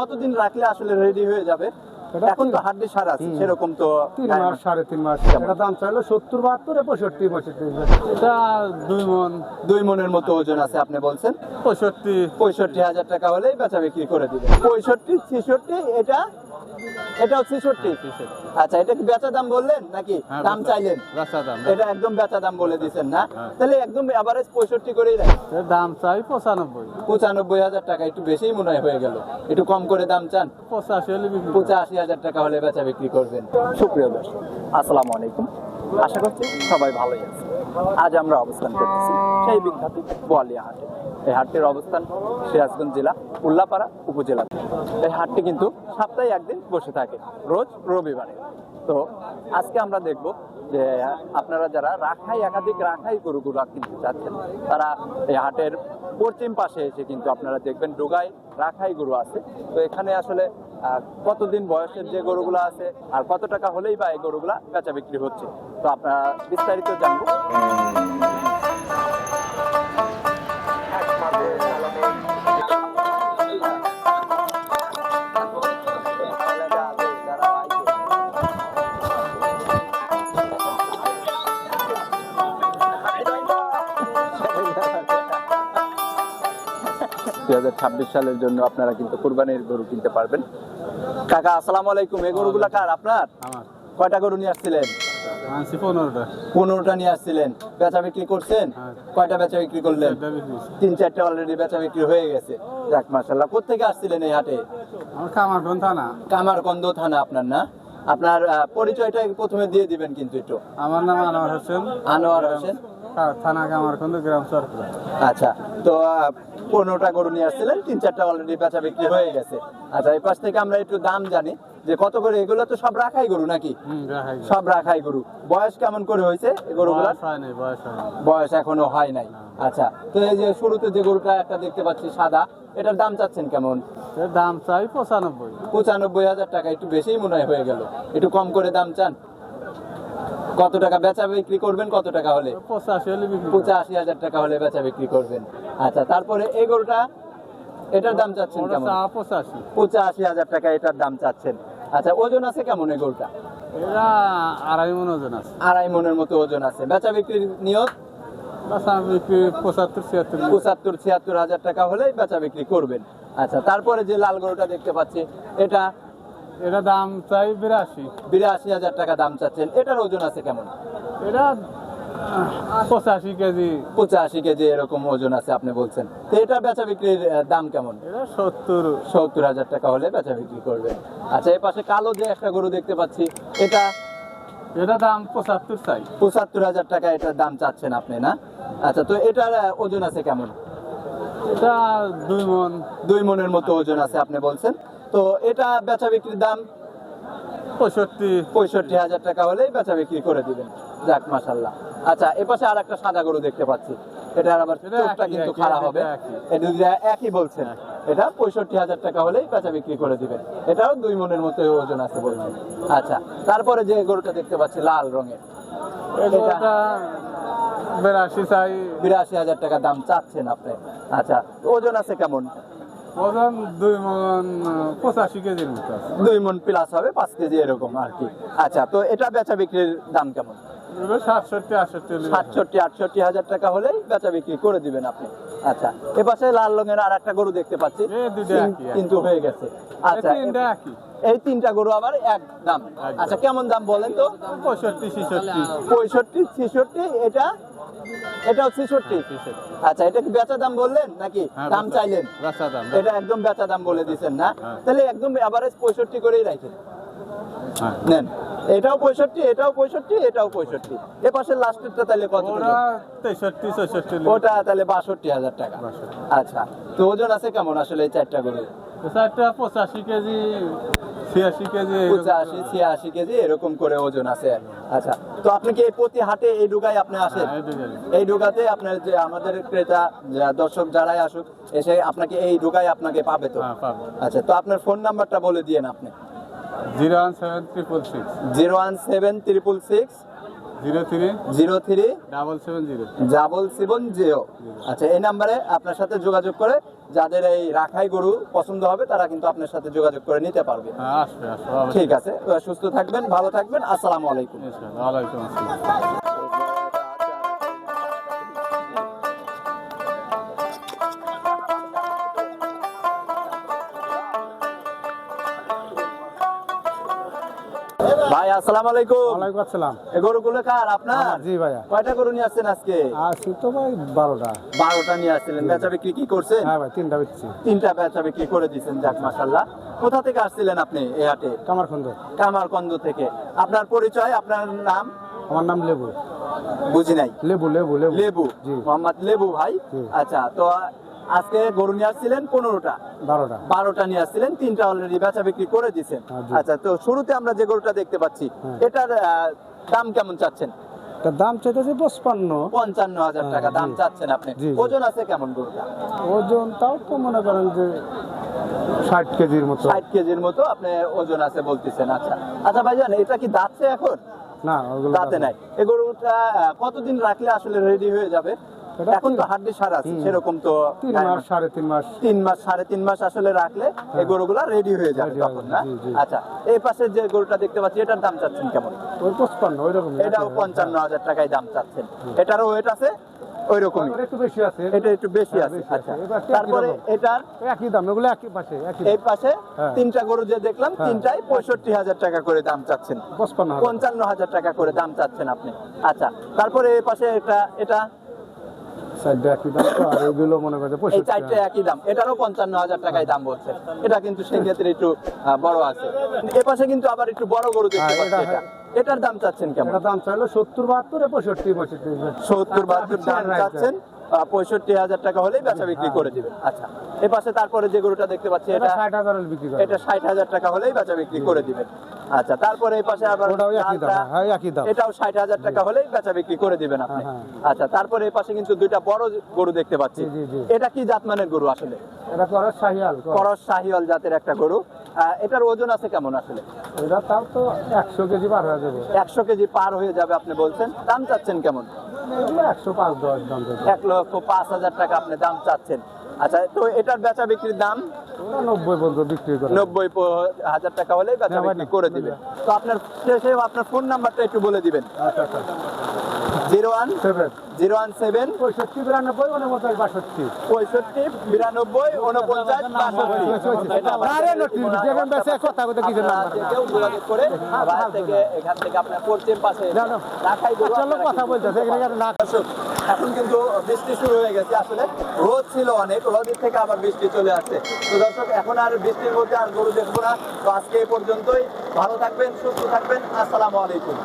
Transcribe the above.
কতদিন রাখলে আসলে রেডি হয়ে যাবে? এখন তো তিন- হাড্ডি সার আছে সেরকম তো তিন মাস মাস- সাড়ে তিন মাস। এটা দাম চাইলো সত্তর বাহাত্তর পঁয়ষট্টি পঁয়ষট্টি। এটা দুই মন দুই মনের মতো ওজন আছে আপনি বলছেন? পঁয়ষট্টি। পঁয়ষট্টি হাজার টাকা হলেই বেচা বিক্রি করে দিবে পঁয়ষট্টি ছেষট্টি এটা এটাও ছেষট্টি। আচ্ছা এটা কি বেচা দাম বললেন নাকি হ্যাঁ, দাম চাইলেন? এটা একদম বেচা দাম বলে দিচ্ছেন না? হ্যাঁ। তাহলে একদম এভারেজ পঁয়ষট্টি করেই রাখ দাম চাই পঁচানব্বই। পঁচানব্বই হাজার টাকা একটু বেশিই মনে হয় হয়ে গেল। একটু কম করে দাম চান? পঁচাশি হলে পঁচাশি হাজার টাকা হলে বেচা বিক্রি করবেন। সুপ্রিয় দর্শক আসসালামু আলাইকুম। আশা করছি সবাই ভালোই আছে আজ আমরা অবস্থান করতেছি সেই বিখ্যাত বোয়ালিয়া হাটে। এই হাটটির অবস্থান সিরাজগঞ্জ জেলা, উল্লাপাড়া উপজেলা। এই হাটটি কিন্তু সপ্তাহে একদিন বসে থাকে, রোজ রবিবারে। তো আজকে আমরা দেখব যে আপনারা যারা রাখাই একাধিক রাখাই গরুগুলো কিনতে চাচ্ছেন, তারা এই হাটের পশ্চিম পাশে এসে কিন্তু আপনারা দেখবেন ডোগায় রাখাই গরু আছে। তো এখানে আসলে কতদিন বয়সের যে গরুগুলো আছে আর কত টাকা হলেই বা এই গরুগুলা বেচা বিক্রি হচ্ছে, তো আপনারা বিস্তারিত জানব। ছাব্বিশ সালের জন্য আপনারা কিন্তু কোরবানির গরু কিনতে পারবেন। কাকা আসসালামু আলাইকুম। এই গরুগুলা কার আপনার? কয়টা গরু নিয়ে আসছিলেন? পনেরোটা। নিয়ে আসছিলেন। বেচা বিক্রি করছেন? হ্যাঁ। কয়টা বেচা বিক্রি করলেন। তিন চারটা অলরেডি বেচা বিক্রি হয়ে গেছে। যাক মাসাল্লাহ কোথেকে আসছিলেন এই হাটে? কামারগঞ্জ থানা। কামারকন্দ থানা আপনার না? আপনার পরিচয়টা প্রথমে দিয়ে দিবেন কিন্তু একটু। আমার নাম আনোয়ার হোসেন। আনোয়ার হোসেন। থানা কামারগঞ্জ গ্রাম সরকার আচ্ছা তো পনেরোটা গরু নিয়ে আসছিলেন তিন চারটা অলরেডি বেচা বিক্রি হয়ে গেছে। আচ্ছা এই পাশ থেকে আমরা একটু দাম জানি যে কত করে এগুলো তো সব রাখাই গরু নাকি? সব রাখাই গরু। বয়স কেমন করে হয়েছে বয়স বয়স হয় নাই। এখনও হয় নাই। আচ্ছা তো এই যে শুরুতে যে গরুটা একটা দেখতে পাচ্ছি সাদা এটার দাম চাচ্ছেন কেমন? দাম চাই পঁচানব্বই। পঁচানব্বই হাজার টাকা একটু বেশিই মনে হয় হয়ে গেল। একটু কম করে দাম চান? কত টাকা বেচা বিক্রি করবেন কত টাকা হলে? পঁচাশি হাজার টাকা হলে বেচা বিক্রি করবেন। আচ্ছা তারপরে এই গরুটা এটার দাম চাচ্ছেন কেমন? পঁচাশি। পঁচাশি হাজার টাকা এটার দাম চাচ্ছেন। আচ্ছা ওজন আছে কেমন এই গরুটা? আড়াই মন ওজন আছে। আড়াই মনের মতো ওজন আছে। বেচা বিক্রির নিয়ত? পঁচাত্তর ছিয়াত্তর। পঁচাত্তর ছিয়াত্তর হাজার টাকা হলেই বেচা বিক্রি করবেন। আচ্ছা তারপরে যে লাল গরুটা দেখতে পাচ্ছি এটা এটা দাম চাই বিরাশি। বিরাশি হাজার টাকা দাম চাচ্ছেন। এটার ওজন আছে কেমন? এটা পঁচাশি কেজি। পঁচাশি কেজি এরকম ওজন আছে আপনি বলছেন। তো এটা বেচা বিক্রির দাম কেমন? সত্তর। সত্তর হাজার টাকা হলে বেচা বিক্রি করবে আচ্ছা এই পাশে কালো যে একটা গরু দেখতে পাচ্ছি এটা? এটা দাম পঁচাত্তর চাই। পঁচাত্তর হাজার টাকা এটার দাম চাচ্ছেন আপনি না? আচ্ছা তো এটার ওজন আছে কেমন? এটা দুই মন। দুই মনের মতো ওজন আছে আপনি বলছেন। তো এটা বেচা বিক্রির দাম পঁয়ষট্টি। পঁয়ষট্টি হাজার টাকা হলেই বেচা বিক্রি করে দিবেন। যাক মাসাল্লাহ আচ্ছা এপাশে আর একটা সাদা গরু দেখতে পাচ্ছি। এটার আবার এটা চোখটা কিন্তু খারাপ হবে। এটা একই বলছেন। এটা পঁয়ষট্টি হাজার টাকা হলেই বেচা বিক্রি করে দিবেন। এটাও দুই মনের মতো ওজন আছে বলছেন আচ্ছা তারপরে যে গরুটা দেখতে পাচ্ছি লাল রঙের। বিরাশি চাই বিরাশি হাজার টাকা দাম চাচ্ছেন আপনি। আচ্ছা ওজন আছে কেমন? ওজন দুই মন পঁচাশি কেজির মতো দুই মন প্লাস হবে পাঁচ কেজি এরকম আর কি। আচ্ছা তো এটা বেচা বিক্রির দাম কেমন? সাতষট্টি আটষট্টি সাতষট্টি আটষট্টি হাজার টাকা হলেই বেচা বিক্রি করে দিবেন আপনি। আচ্ছা এ পাশে লাল রঙের আর একটা গরু দেখতে পাচ্ছি। কিন্তু হয়ে গেছে। আচ্ছা এই তিনটা একই। এই তিনটা গরু আবার এক দাম। আচ্ছা কেমন দাম বলেন তো? পঁয়ষট্টি ছিষট্টি। পঁয়ষট্টি ছেষট্টি এটা এটাও ছেষট্টি ছিষট্টি আচ্ছা এটা কি বেচা দাম বললেন নাকি হ্যাঁ, দাম চাইলেন? এটা একদম বেচা দাম বলে দিচ্ছেন না। হ্যাঁ। তাহলে একদম এভারেজ পঁয়ষট্টি করেই রাখেন। হ্যাঁ। নেন। এটাও পঁয়ষট্টি এটাও পঁয়ষট্টি এটাও পঁয়ষট্টি। এ পাশের লাস্টেরটা তাহলে কত তেষট্টি চৌষট্টি হলে ওটা তাহলে বাষট্টি হাজার টাকা। আচ্ছা তো ওজন আছে কেমন আসলে এই চারটা গরু চারটা পঁচাশি কেজি ছিয়াশি কেজি এরকম। পঁচাশি ছিয়াশি কেজি এরকম করে ওজন আছে। আচ্ছা তো আপনি কি প্রতি হাটে এই ডুগায় আপনি আসেন? হ্যাঁ, এই। ডুগাতে আপনার যে আমাদের ক্রেতা দর্শক যারাই আসুক এসে আপনাকে এই ডুগায় আপনাকে পাবে তো? হ্যাঁ আচ্ছা তো আপনার ফোন নাম্বারটা বলে দিয়েন আপনি। Zero one seven triple six. Zero one seven triple six zero three zero three double seven zero double seven zero আচ্ছা এই নাম্বারে আপনার সাথে যোগাযোগ করে যাদের এই রাখাই গরু পছন্দ হবে তারা কিন্তু আপনার সাথে যোগাযোগ করে নিতে পারবে হ্যাঁ। ঠিক আছে সুস্থ থাকবেন ভালো থাকবেন আসসালামু আলাইকুম। ওয়ালাইকুম আসসালাম ভাই আসসালামু আলাইকুম। ওয়ালাইকুম আসসালাম। এই গরুগুলো কার আপনার? জি ভাইয়া। কয়টা গরু নিয়ে আসছেন আজকে? তো ভাই নিয়ে আসছিলেন। বেচা বিক্রি কি করছেন? হ্যাঁ ভাই তিনটা বেচছি। তিনটা বেচা বিক্রি করে দিয়েছেন যাক মাসাল্লাহ কোথা থেকে আসছিলেন আপনি এই হাটে? কামার খন্দ কামারকন্দ থেকে। আপনার পরিচয় আপনার নাম? আমার নাম লেবু। বুঝি নাই। লেবু লেবু লেবু। লেবু। জি। মোহাম্মদ লেবু ভাই? আচ্ছা তো আজকে গরু নিয়ে আসছিলেন পনেরোটা। বারোটা। বারোটা নিয়ে আসছিলেন তিনটা অলরেডি বেচা বিক্রি করে দিচ্ছেন হ্যাঁ, আচ্ছা তো শুরুতে আমরা যে গরুটা দেখতে পাচ্ছি হ্যাঁ। এটার দাম কেমন চাচ্ছেন? দাম চাইতেছে পঁচপান্ন। পঞ্চান্ন হাজার টাকা হ্যাঁ, দাম চাচ্ছেন আপনি। ওজন আছে কেমন গরুটা ওজন তাও তো মনে করেন যে ষাট কেজির মতো। ষাট কেজির মতো আপনি ওজন আছে বলতেছেন আচ্ছা। আচ্ছা ভাইজান এটা কি দাঁতছে এখন? না দাঁতে নাই। এই গরুটা কতদিন রাখলে আসলে রেডি হয়ে যাবে? এখন তো হাড্ডি সার আছে সেরকম তো তিন মাস সাড়ে তিন মাস। তিন মাস সাড়ে তিন মাস আসলে রাখলে এই গরুগুলা রেডি হয়ে যাবে তখন না? জি, জি। আচ্ছা এই পাশে যে গরুটা দেখতে পাচ্ছি এটার দাম চাচ্ছেন কেমন? ওই পঁচপান্ন ওই রকম এটাও পঞ্চান্ন হাজার টাকায় দাম চাচ্ছেন। এটারও ওয়েট আছে? ওই রকমই একটু বেশি আছে। এটা একটু বেশি হ্যাঁ, আছে আচ্ছা। তারপরে এটার একই দাম এগুলো একই পাশে এই পাশে হ্যাঁ। তিনটা গরু যে দেখলাম হ্যাঁ। তিনটাই পঁয়ষট্টি হাজার টাকা করে দাম চাচ্ছেন। পঞ্চান্ন হাজার টাকা করে দাম চাচ্ছেন আপনি। আচ্ছা তারপরে এই পাশে এটা এটা সাইডে একই দাম তো আর এগুলো মনে করছে এই পঁয়ষট্টি একই দাম। এটারও পঞ্চান্ন হাজার টাকায় দাম বলছে। এটা কিন্তু সেক্ষেত্রে একটু বড় আছে। এ পাশে কিন্তু আবার একটু বড় গরু দেখতে হ্যাঁ, পাচ্ছি এটা- এটা। এটার দাম চাচ্ছেন কেমন? দাম চাইলো সত্তর বাহাত্তর পঁয়ষট্টি পঁয়ষট্টি। সত্তর বাহাত্তর দাম চাচ্ছেন। পঁয়ষট্টি হাজার টাকা হলেই বেচা বিক্রি হ্যাঁ। করে দিবেন আচ্ছা পাশে তারপরে যে গরুটা দেখতে পাচ্ছি এটা ষাট হাজার বিক্রি করে এটা ষাট হাজার টাকা হলেই বেচা বিক্রি করে দিবেন আচ্ছা তারপরে এই পাশে আবার হ্যাঁ এটাও ষাট হাজার টাকা হলেই বেচা বিক্রি করে দিবেন আপনি। হ্যাঁ, আচ্ছা তারপরে এই পাশে কিন্তু দুইটা বড় গরু দেখতে পাচ্ছি। এটা কি জাতমানের গরু আসলে? এটা করে শাহিয়াল করস। শাহিওয়াল জাতের একটা গরু। এটার ওজন আছে কেমন আসলে? এটা তাও তো একশো কেজি পার হয়ে যাবে। একশো কেজি পার হয়ে যাবে আপনি বলছেন। দাম চাচ্ছেন কেমন? এক লক্ষ পাঁচ হাজার টাকা আপনি দাম চাচ্ছেন। আচ্ছা তো এটার বেচা বিক্রির দাম? নব্বই পর্যন্ত বিক্রি করে। নব্বই হাজার টাকা হলে বেচা বিক্রি করে দিবে। দিবেন তো আপনার শেষে আপনার ফোন নাম্বারটা একটু বলে দিবেন। আচ্ছা আচ্ছা। Zero one seven. Zero one seven পঁয়ষট্টি বিরানব্বই উনপঞ্চাশ বাষট্টি। পঁয়ষট্টি বিরানব্বই উনপঞ্চাশ বাষট্টি। এটা আবার আরে লটি, যেখানে বেঁচে কথা কথা কি আপনারা নাম্বার যে কেউ যোগাযোগ করে থেকে এখান থেকে আপনার পশ্চিম পাশে না, না। রাখাই গরু চলো আপনারা কথা বলতেছে কিনতে এখানে পারবেন। না? দর্শক, এখন কিন্তু বৃষ্টি শুরু হয়ে গেছে আসলে রোদ ছিল অনেক রোদের থেকে আবার বৃষ্টি চলে আসছে। তো দর্শক এখন আর বৃষ্টির মধ্যে আর গরু দেখব না। তো আজকে এই পর্যন্তই। ভালো থাকবেন সুস্থ থাকবেন। আসসালামু আলাইকুম।